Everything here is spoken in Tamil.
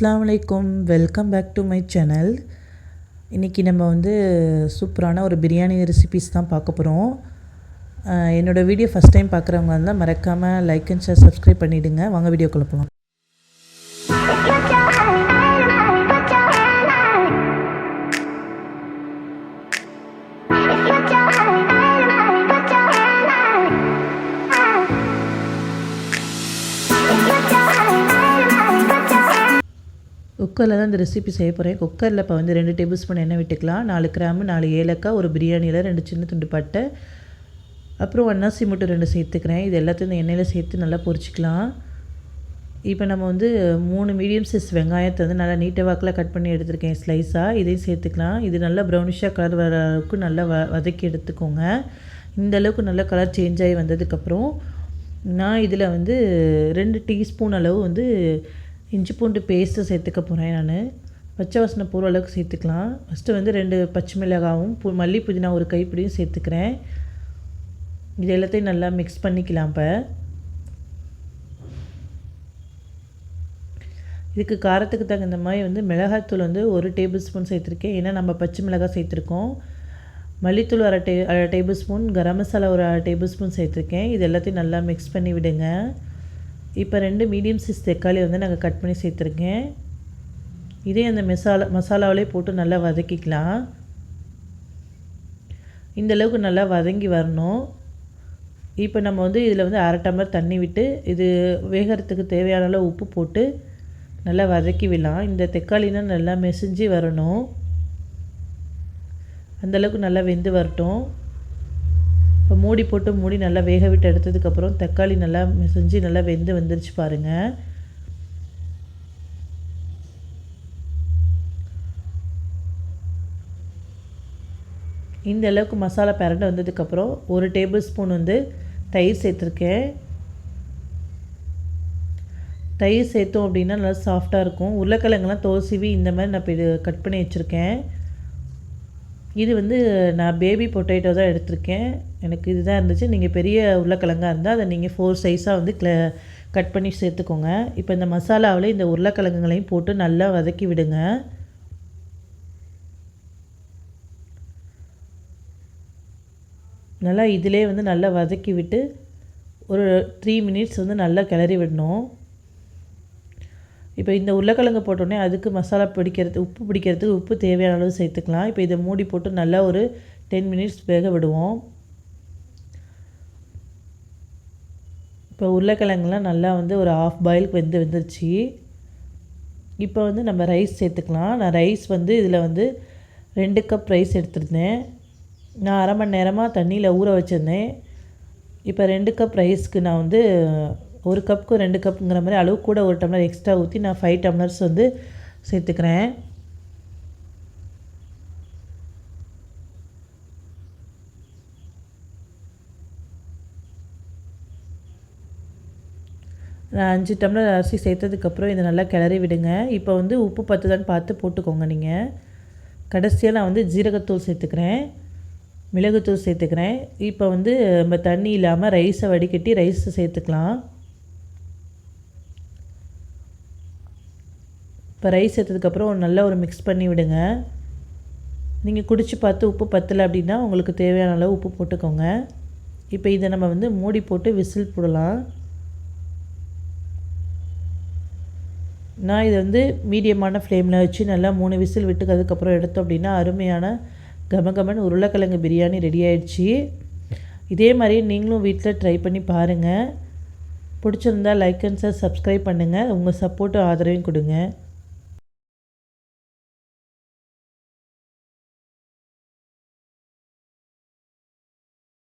அஸ்ஸலாமு அலைக்கும் welcome back to my channel இன்றைக்கி நம்ம வந்து சூப்பரான ஒரு பிரியாணி ரெசிபிஸ் தான் பார்க்க போகிறோம் என்னோடய வீடியோ ஃபஸ்ட் டைம் பார்க்குறவங்க இருந்தால் மறக்காமல் லைக் அண்ட் ஷேர் சப்ஸ்கிரைப் பண்ணிவிடுங்க வாங்க வீடியோ போகலாம் குக்கரில் தான் இந்த ரெசிபி செய்ய போகிறேன் குக்கரில் இப்போ வந்து ரெண்டு டேபிள் ஸ்பூன் எண்ணெய் விட்டுக்கலாம். நாலு கிராம்பு நாலு ஏலக்காய் ஒரு பிரியாணியில் ரெண்டு சின்ன துண்டு பட்டை. அப்புறம் ஒன்னாசி மட்டும் ரெண்டு சேர்த்துக்கிறேன். இது எல்லாத்தையும் இந்த எண்ணெயில் சேர்த்து நல்லா பொரிச்சிக்கலாம். இப்போ நம்ம வந்து மூணு மீடியம் சைஸ் வெங்காயத்தை வந்து நல்லா நீட்டை வாக்கில் கட் பண்ணி எடுத்திருக்கேன். ஸ்லைஸாக இதையும் சேர்த்துக்கலாம். இது நல்லா ப்ரௌனிஷாக கலர் வர அளவுக்கு நல்லா வ வதக்கி எடுத்துக்கோங்க. இந்த அளவுக்கு நல்லா கலர் சேஞ்ச் ஆகி வந்ததுக்கப்புறம் நான் இதில் வந்து ரெண்டு டீஸ்பூன் அளவு வந்து இஞ்சி பூண்டு பேஸ்ட்டு சேர்த்துக்க போகிறேன் நான். பச்சை வாசனை போகிற அளவுக்கு சேர்த்துக்கலாம். ஃபஸ்ட்டு வந்து ரெண்டு பச்சை மிளகாவும் பு மல்லி புதினா ஒரு கைப்பிடியும் சேர்த்துக்கிறேன். இது எல்லாத்தையும் நல்லா மிக்ஸ் பண்ணிக்கலாம் இப்போ. இதுக்கு காரத்துக்கு தகுந்த மாதிரி வந்து மிளகாய்த்தூள் வந்து ஒரு டேபிள் ஸ்பூன் சேர்த்துருக்கேன். ஏன்னா நம்ம பச்சை மிளகாய் சேர்த்துருக்கோம். மல்லித்தூள் அரை டே அரை டேபிள் ஸ்பூன் கரம் மசாலா ஒரு அரை டேபிள் ஸ்பூன் சேர்த்துருக்கேன். இது எல்லாத்தையும் நல்லா மிக்ஸ் பண்ணி விடுங்க. இப்போ ரெண்டு மீடியம் சைஸ் தக்காளி வந்து நாங்கள் கட் பண்ணி சேர்த்துருக்கேன். இதே அந்த மசாலா மசாலாவிலே போட்டு நல்லா வதக்கிக்கலாம். இந்த அளவுக்கு நல்லா வதங்கி வரணும். இப்போ நம்ம வந்து இதில் வந்து அரை டம்ளர் தண்ணி விட்டு இது வேகிறதுக்கு தேவையான அளவு உப்பு போட்டு நல்லா வதக்கி விடலாம். இந்த தக்காளினா நல்லா மெசிஞ்சு வரணும். அந்தளவுக்கு நல்லா வெந்து வரட்டும். இப்போ மூடி போட்டு மூடி நல்லா வேக விட்டு எடுத்ததுக்கப்புறம் தக்காளி நல்லா செஞ்சு நல்லா வெந்து வந்துருச்சு பாருங்கள் இந்த அளவுக்கு மசாலா பரண்டு வந்ததுக்கப்புறம் ஒரு டேபிள் ஸ்பூன் வந்து தயிர் சேர்த்துருக்கேன். தயிர் சேர்த்தோம் அப்படின்னா நல்லா சாஃப்டாக இருக்கும். உருளைக்கிழங்குலாம் தோசிவி இந்த மாதிரி நான் இப்போ இது கட் பண்ணி வச்சுருக்கேன். இது வந்து நான் பேபி பொட்டேட்டோ தான் எடுத்திருக்கேன். எனக்கு இதுதான் இருந்துச்சு. நீங்கள் பெரிய உருளைக்கிழங்காக இருந்தால் அதை நீங்கள் ஃபோர் சைஸாக வந்து க்ள கட் பண்ணி சேர்த்துக்கோங்க. இப்போ இந்த மசாலாவில் இந்த உருளைக்கிழங்குகளையும் போட்டு நல்லா வதக்கி விடுங்க. நல்லா இதிலே வந்து நல்லா வதக்கி விட்டு ஒரு த்ரீ மினிட்ஸ் வந்து நல்லா கிளறி விடணும். இப்போ இந்த உருளைக்கிழங்கு போட்டோடனே அதுக்கு மசாலா பிடிக்கிறது உப்பு பிடிக்கிறதுக்கு உப்பு தேவையான அளவு சேர்த்துக்கலாம். இப்போ இதை மூடி போட்டு நல்லா ஒரு டென் மினிட்ஸ் வேக விடுவோம். இப்போ உருளைக்கிழங்குலாம் நல்லா வந்து ஒரு ஆஃப் பாயிலுக்கு வெந்து வந்துருச்சு. இப்போ வந்து நம்ம ரைஸ் சேர்த்துக்கலாம். நான் ரைஸ் வந்து இதில் வந்து ரெண்டு கப் ரைஸ் எடுத்துருந்தேன். நான் அரை மணி நேரமாக தண்ணியில் ஊற வச்சுருந்தேன். இப்போ ரெண்டு கப் ரைஸ்க்கு நான் வந்து ஒரு கப்புக்கு ரெண்டு கப்புங்கிற மாதிரி அளவு கூட ஒரு டம்ளர் எக்ஸ்ட்ரா ஊற்றி நான் ஃபைவ் டம்ளர்ஸ் வந்து சேர்த்துக்கிறேன். நான் அஞ்சு டம்ளர் அரிசி சேர்த்ததுக்கப்புறம் இதை நல்லா கிளறி விடுங்க. இப்போ வந்து உப்பு பத்துதான்னு பார்த்து போட்டுக்கோங்க நீங்கள் கடைசியாக நான் வந்து ஜீரகத்தூள் சேர்த்துக்கிறேன். மிளகுத்தூள் சேர்த்துக்கிறேன். இப்போ வந்து நம்ம தண்ணி இல்லாமல் ரைஸை வடிகட்டி ரைஸை சேர்த்துக்கலாம். இப்போ ரைஸ் எடுத்ததுக்கப்புறம் நல்லா ஒரு மிக்ஸ் பண்ணி விடுங்க. நீங்கள் குடிச்சு பார்த்து உப்பு பத்தலை அப்படின்னா உங்களுக்கு தேவையான அளவு உப்பு போட்டுக்கோங்க. இப்போ இதை நம்ம வந்து மூடி போட்டு விசில் போடலாம். நான் இதை வந்து மீடியமான ஃப்ளேமில் வச்சு நல்லா மூணு விசில் விட்டு அதுக்கப்புறம் எடுத்தோம் அப்படின்னா அருமையான கமகமன் உருளைக்கிழங்கு பிரியாணி ரெடி ஆயிடுச்சு. இதே மாதிரி நீங்களும் வீட்டில் ட்ரை பண்ணி பாருங்கள் பிடிச்சிருந்தா லைக் அண்ட் சார் சப்ஸ்கிரைப் பண்ணுங்கள் உங்கள் சப்போர்ட்டும் ஆதரவையும் கொடுங்க.